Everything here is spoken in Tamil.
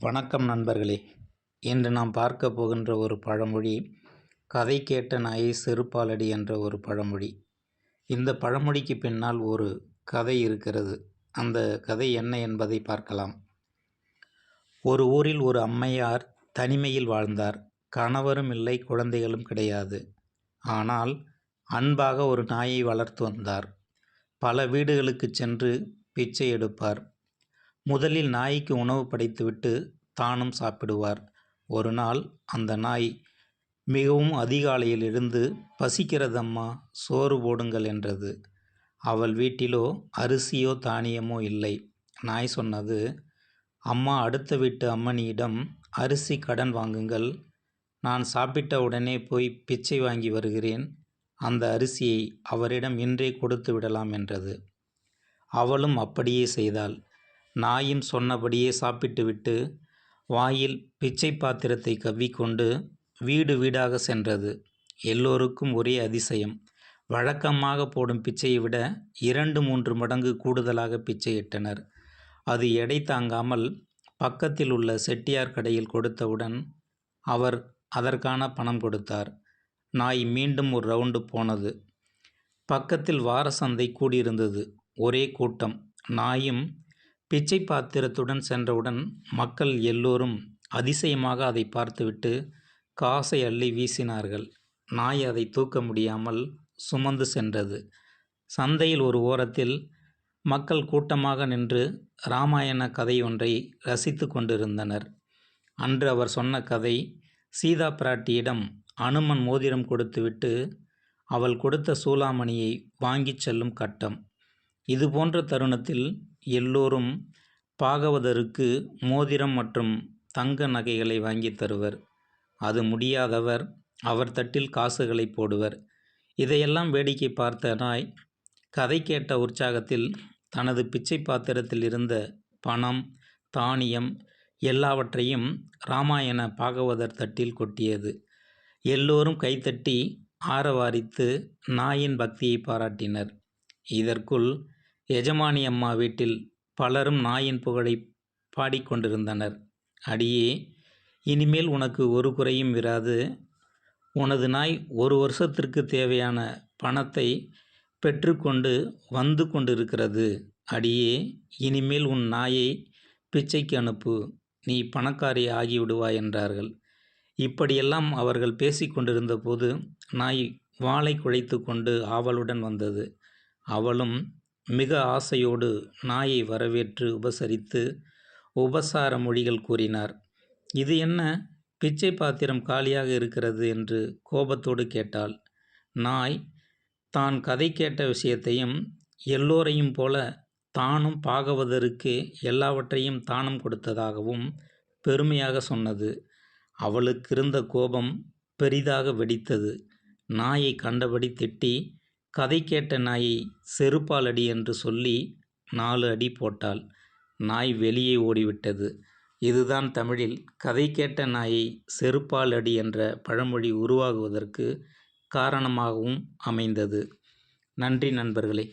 வணக்கம் நண்பர்களே. இன்று நாம் பார்க்க போகின்ற ஒரு பழமொழி கதை கேட்ட நாயை செருப்பாலடி என்ற ஒரு பழமொழி. இந்த பழமொழிக்கு பின்னால் ஒரு கதை இருக்கிறது. அந்த கதை என்ன என்பதை பார்க்கலாம். ஒரு ஊரில் ஒரு அம்மையார் தனிமையில் வாழ்ந்தார். கணவரும் இல்லை குழந்தைகளும் கிடையாது. ஆனால் அன்பாக ஒரு நாயை வளர்த்து வந்தார். பல வீடுகளுக்கு சென்று பிச்சை எடுப்பார். முதலில் நாய்க்கு உணவு படைத்துவிட்டு தானும் சாப்பிடுவார். ஒரு நாள் அந்த நாய் மிகவும் அதிகாலையில் இருந்து பசிக்கிறதம்மா சோறு போடுங்கள் என்றது. அவள் வீட்டிலோ அரிசியோ தானியமோ இல்லை. நாய் சொன்னது அம்மா அடுத்த வீட்டு அம்மனியிடம் அரிசி கடன் வாங்குங்கள். நான் சாப்பிட்ட உடனே போய் பிச்சை வாங்கி வருகிறேன். அந்த அரிசியை அவரிடம் இன்றே கொடுத்து விடலாம் என்றது. அவளும் அப்படியே செய்தாள். நாயும் சொன்னபடியே சாப்பிட்டுவிட்டு வாயில் பிச்சை பாத்திரத்தை கவ்விக்கொண்டு வீடு வீடாக சென்றது. எல்லோருக்கும் ஒரே அதிசயம். வழக்கமாக போடும் பிச்சையை விட இரண்டு மூன்று மடங்கு கூடுதலாக பிச்சையிட்டனர். அது எடை தாங்காமல் பக்கத்தில் உள்ள செட்டியார் கடையில் கொடுத்தவுடன் அவர் அதற்கான பணம் கொடுத்தார். நாய் மீண்டும் ஒரு ரவுண்டு போனது. பக்கத்தில் வார சந்தை கூடியிருந்தது. ஒரே கூட்டம். நாயும் பிச்சை பாத்திரத்துடன் சென்றவுடன் மக்கள் எல்லோரும் அதிசயமாக அதை பார்த்துவிட்டு காசை அள்ளி வீசினார்கள். நாய் அதை தூக்க முடியாமல் சுமந்து சென்றது. சந்தையில் ஒரு ஓரத்தில் மக்கள் கூட்டமாக நின்று இராமாயண கதை ஒன்றை ரசித்து கொண்டிருந்தனர். அன்று அவர் சொன்ன கதை சீதா பிராட்டியிடம் அனுமன் மோதிரம் கொடுத்துவிட்டு அவள் கொடுத்த சூளாமணியை வாங்கிச் செல்லும் கட்டம். இதுபோன்ற தருணத்தில் எல்லோரும் பாகவதருக்கு மோதிரம் மற்றும் தங்க நகைகளை வாங்கித் தருவர். அது முடியாதவர் அவர் தட்டில் காசுகளை போடுவர். இதையெல்லாம் வேடிக்கை பார்த்த நாய் கதை கேட்ட உற்சாகத்தில் தனது பிச்சை பாத்திரத்தில் இருந்த பணம் தானியம் எல்லாவற்றையும் ராமாயண பாகவதர் தட்டில் கொட்டியது. எல்லோரும் கைத்தட்டி ஆரவாரித்து நாயின் பக்தியை பாராட்டினர். இதற்குள் எஜமானி அம்மா வீட்டில் பலரும் நாயின் புகழை பாடிக்கொண்டிருந்தனர். அடியே இனிமேல் உனக்கு ஒரு குறையும் இராது உனது நாய் ஒரு வருஷத்திற்கு தேவையான பணத்தை பெற்றுக்கொண்டு வந்து கொண்டிருக்கிறது. அடியே இனிமேல் உன் நாயை பிச்சைக்கு அனுப்பு. நீ பணக்காரி ஆகிவிடுவாய் என்றார்கள். இப்படியெல்லாம் அவர்கள் பேசிக்கொண்டிருந்த போது நாய் வாளை குழைத்து கொண்டு ஆவலுடன் வந்தது. அவளும் மிக ஆசையோடு நாயை வரவேற்று உபசரித்து உபசார மொழிகள் கூறினார். இது என்ன? பிச்சை பாத்திரம் காலியாக இருக்கிறது என்று கோபத்தோடு கேட்டாள். நாய் தான் கதை கேட்ட விஷயத்தையும் எல்லோரையும் போல தானும் பாகவதற்கு எல்லாவற்றையும் தானம் கொடுத்ததாகவும் பெருமையாக சொன்னது. அவளுக்கு இருந்த கோபம் பெரிதாக வெடித்தது. நாயை கண்டபடி திட்டி கதை கேட்ட நாயை செருப்பால் அடி என்று சொல்லி நாலு அடி போட்டாள். நாய் வெளியே ஓடிவிட்டது. இதுதான் தமிழில் கதை கேட்ட நாயை செருப்பால் அடி என்ற பழமொழி உருவாகுவதற்கு காரணமாகவும் அமைந்தது. நன்றி நண்பர்களே.